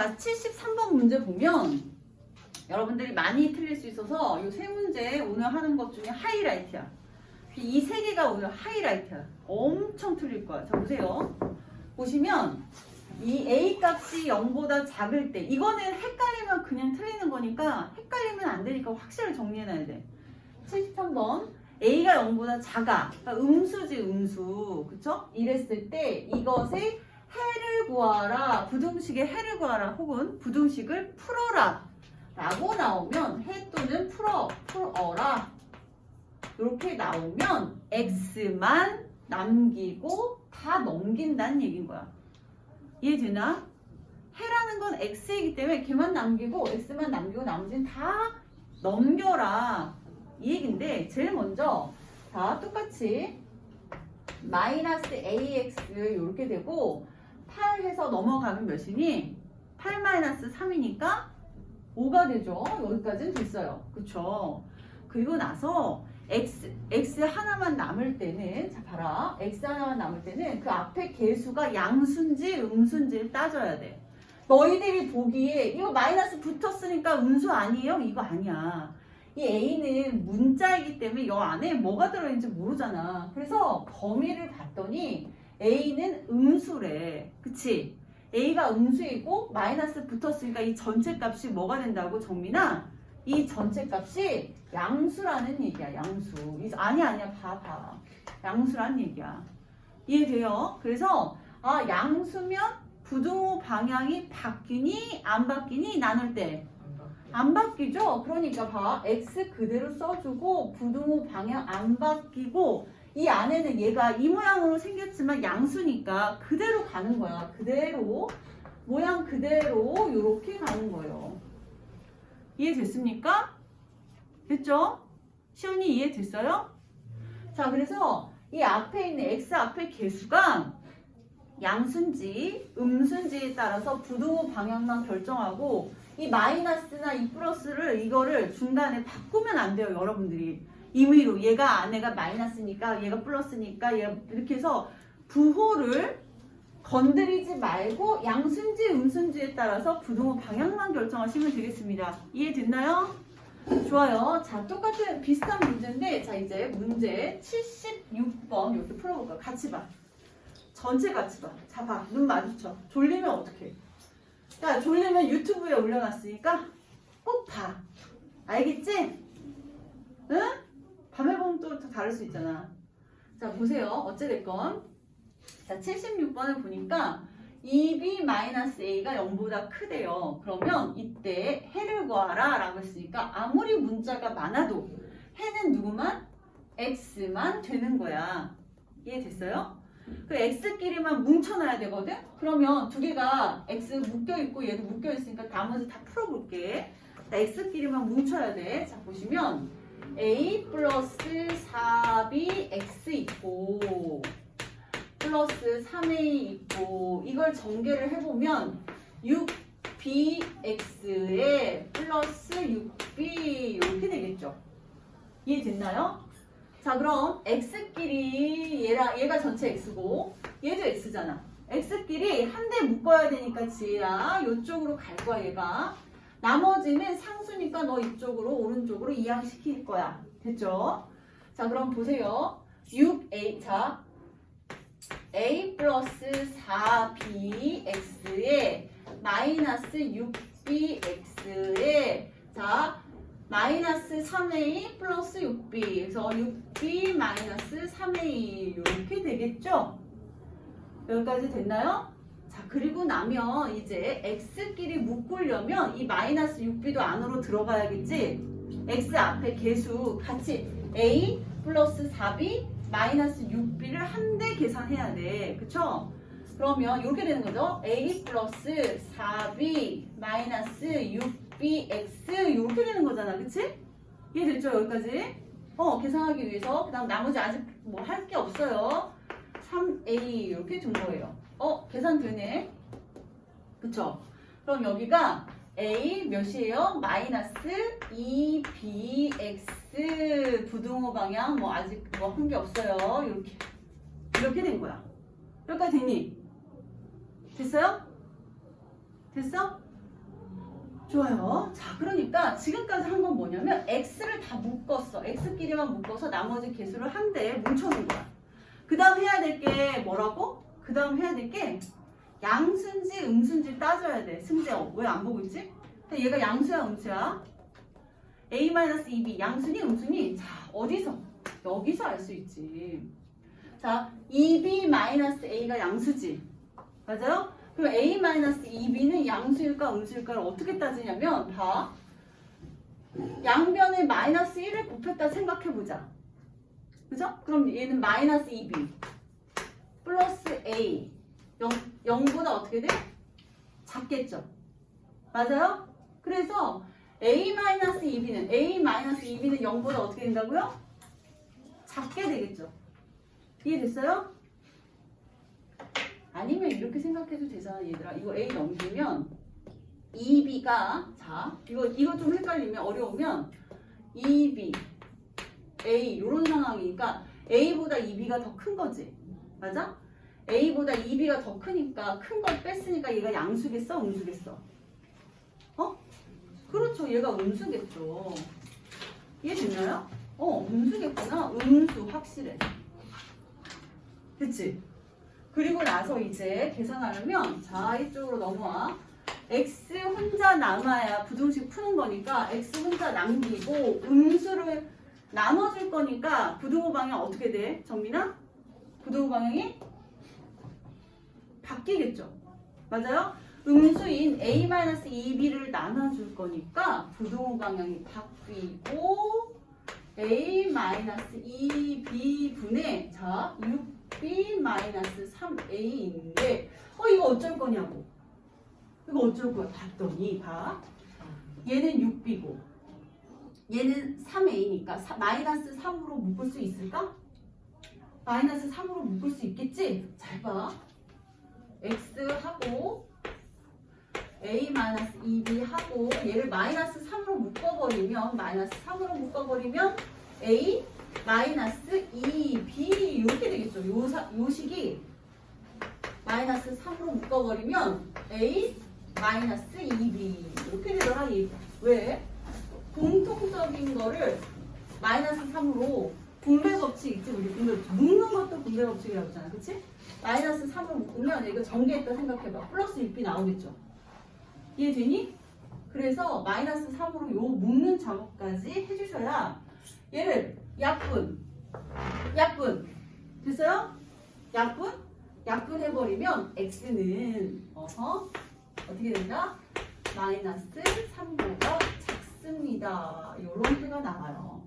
자, 73번 문제 보면 여러분들이 많이 틀릴 수 있어서 이 세 문제 오늘 하는 것 중에 하이라이트야. 이 세 개가 오늘 하이라이트야. 엄청 틀릴 거야. 자, 보세요. 보시면 이 A 값이 0보다 작을 때 이거는 헷갈리면 그냥 틀리는 거니까 헷갈리면 안 되니까 확실히 정리해놔야 돼. 73번 A가 0보다 작아. 그러니까 음수지 음수. 그쵸? 이랬을 때 이것의 해를 구하라. 부등식의 해를 구하라. 혹은 부등식을 풀어라. 라고 나오면 해 또는 풀어, 풀어라. 이렇게 나오면 x만 남기고 다 넘긴다는 얘기인 거야. 이해되나? 해라는 건 x이기 때문에 걔만 남기고 x만 남기고 나머지는 다 넘겨라. 이 얘긴데 제일 먼저 자 똑같이 마이너스 ax 이렇게 되고 8 해서 넘어가면 몇이니? 8 마이너스 3이니까 5가 되죠. 여기까지는 됐어요. 그쵸? 그리고 나서 x, x 하나만 남을 때는 자 봐라. x 하나만 남을 때는 그 앞에 개수가 양수인지 음수인지를 따져야 돼. 너희들이 보기에 이거 마이너스 붙었으니까 음수 아니에요? 이거 아니야. 이 a는 문자이기 때문에 이 안에 뭐가 들어있는지 모르잖아. 그래서 범위를 봤더니 a는 음수래. 그치? a가 음수이고 마이너스 붙었으니까 이 전체 값이 뭐가 된다고 정민아? 이 전체 값이 양수라는 얘기야. 양수. 이- 아니 아니야. 봐 봐. 양수라는 얘기야. 이해돼요? 그래서 아 양수면 부등호 방향이 바뀌니 안 바뀌니 나눌 때 안 바뀌죠? 그러니까 봐. x 그대로 써주고 부등호 방향 안 바뀌고 이 안에는 얘가 이 모양으로 생겼지만 양수니까 그대로 가는 거야. 그대로 모양 그대로 이렇게 가는 거예요. 이해됐습니까? 됐죠? 시연이 이해됐어요? 자, 그래서 이 앞에 있는 x 앞에 개수가 양수인지 음수인지에 따라서 부등호 방향만 결정하고 이 마이너스나 이 플러스를 이거를 중간에 바꾸면 안 돼요, 여러분들이. 임의로 얘가 안에가 마이너스니까 얘가 플러스니까 얘가 이렇게 해서 부호를 건드리지 말고 양수인지 음수인지에 따라서 부등호 방향만 결정하시면 되겠습니다. 이해됐나요? 좋아요. 자, 똑같은 비슷한 문제인데 자, 이제 문제 76번 이렇게 풀어볼까요? 같이 봐. 전체 같이 봐. 자, 봐. 눈 마주쳐. 졸리면 어떡해? 야, 졸리면 유튜브에 올려놨으니까 꼭 봐. 알겠지? 응? 밤에 보면 또 다를 수 있잖아. 자, 보세요. 어찌됐건. 자, 76번을 보니까 2b-a가 0보다 크대요. 그러면 이때 해를 구하라 라고 했으니까 아무리 문자가 많아도 해는 누구만? x만 되는 거야. 이해됐어요? 그 x끼리만 뭉쳐놔야 되거든? 그러면 두 개가 x 묶여있고 얘도 묶여있으니까 나머지 다 풀어볼게. 자, x끼리만 뭉쳐야 돼. 자, 보시면 a 플러스 4b x 있고 플러스 3a 있고 이걸 전개를 해보면 6bx에 플러스 6b 이렇게 되겠죠. 이해됐나요? 자 그럼 x끼리 얘랑 얘가 전체 x고 얘도 x잖아. x끼리 한 대 묶어야 되니까 지혜야 이쪽으로 갈 거야 얘가. 나머지는 상수 니까 너 이쪽으로 오른쪽으로 이항시킬 거야. 됐죠? 자 그럼 보세요. 6a 자 a 플러스 4bx에 마이너스 6bx에 자 마이너스 3a 플러스 6b 그래서 6b 마이너스 3a 이렇게 되겠죠? 여기까지 됐나요? 자 그리고 나면 이제 x끼리 묶으려면 이 마이너스 6b도 안으로 들어가야겠지? x 앞에 개수 같이 a 플러스 4b 마이너스 6b를 한 대 계산해야 돼. 그쵸? 그러면 이렇게 되는 거죠. a 플러스 4b 마이너스 6bx 이렇게 되는 거잖아. 그치? 이해됐죠? 여기까지? 어, 계산하기 위해서. 그 다음 나머지 아직 뭐 할 게 없어요. 3a 이렇게 둔 거예요. 어, 계산 되네. 그쵸? 그럼 여기가 a 몇이에요? 마이너스 2bx 부등호 방향 뭐 아직 뭐 한 게 없어요. 이렇게 이렇게 된 거야. 여기까지 됐니? 됐어요? 됐어? 좋아요. 자, 그러니까 지금까지 한 건 뭐냐면 x를 다 묶었어. x끼리만 묶어서 나머지 개수를 한 대에 뭉쳐놓은 거야. 그 다음 해야 될 게 뭐라고? 그 다음 해야 될 게 양수인지 음수인지 따져야 돼. 승재 어, 왜안 보고 있지? 얘가 양수야 음수야? a-2b 양수니 음수니? 자 어디서? 여기서 알 수 있지. 자 2b-a가 양수지. 맞아요? 그럼 a-2b는 양수일까 음수일까를 어떻게 따지냐면 봐. 양변에 마이너스 1을 곱했다 생각해보자. 그죠? 그럼 얘는 마이너스 2b 플러스 a 0, 0보다 어떻게 돼? 작겠죠? 맞아요? 그래서 a-2b는 a-2b는 0보다 어떻게 된다고요? 작게 되겠죠? 이해됐어요? 아니면 이렇게 생각해도 되잖아 얘들아 이거 a 넘기면 2b가 자 이거 이거 좀 헷갈리면 어려우면 2b a 이런 상황이니까 a보다 2b가 더 큰 거지 맞아? a보다 2b가 더 크니까 큰 걸 뺐으니까 얘가 양수겠어 음수겠어 어? 그렇죠 얘가 음수겠죠 이해 됐나요? 어 음수겠구나 음수 확실해 그치? 그리고 나서 이제 계산하려면 자 이쪽으로 넘어와 x 혼자 남아야 부등식 푸는 거니까 x 혼자 남기고 음수를 나눠줄 거니까 부등호 방향 어떻게 돼? 정민아? 부등호 방향이 바뀌겠죠? 맞아요? 음수인 a-2b를 나눠줄 거니까 부등호 방향이 바뀌고 a-2b분의 자 6b-3a인데 어 이거 어쩔 거냐고 이거 어쩔 거야 봤더니 봐 얘는 6b고 얘는 3a니까 마이너스 3으로 묶을 수 있을까? 마이너스 3으로 묶을 수 있겠지? 잘 봐. x하고 a-2b 하고 얘를 마이너스 3으로 묶어버리면 마이너스 3으로 묶어버리면 a 마이너스 2b 이렇게 되겠죠. 요, 사, 요 식이 마이너스 3으로 묶어버리면 a 마이너스 2b 이렇게 되더라. 얘. 왜? 공통적인 거를 마이너스 3으로 분배 법칙 있지 우리 분배 묶는 것도 분배 법칙이라고 했잖아 그치? 마이너스 3으로 묶으면 이거 전개했다 생각해봐 플러스 6b 나오겠죠 이해되니? 그래서 마이너스 3으로 요 묶는 작업까지 해주셔야 얘를 약분 약분 됐어요? 약분? 약분 해버리면 x는 어허 어떻게 된다? 마이너스 3보다 작습니다. 이런 표가 나와요.